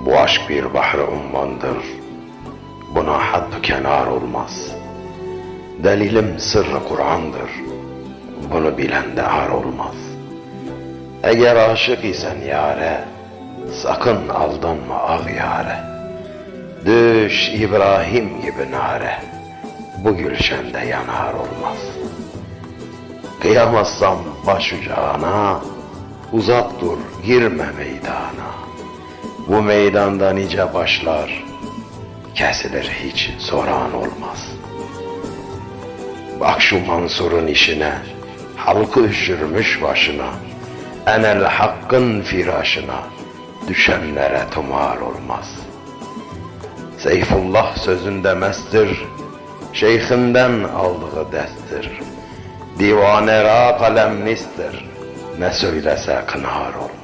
Bu aşk bir bahre ummandır. Buna haddu kenar olmaz. Delilim sırrı Kur'an'dır. Bunu bilen de ar olmaz. Eğer aşık isen yare, sakın aldanma ah yare. Düş İbrahim gibi nare, bu gülşende yanar olmaz. Kıyamazsam başucağına, uzak dur girme meydana. Bu meydanda nice başlar, kesilir hiç soran olmaz. Bak şu Mansur'un işine, halkı üşürmüş başına, enel hakkın firaşına, düşenlere tumar olmaz. Seyfullah sözünde mestir, şeyhinden aldığı destir. Divane ra kalemlistir, ne söylese kınar olmaz.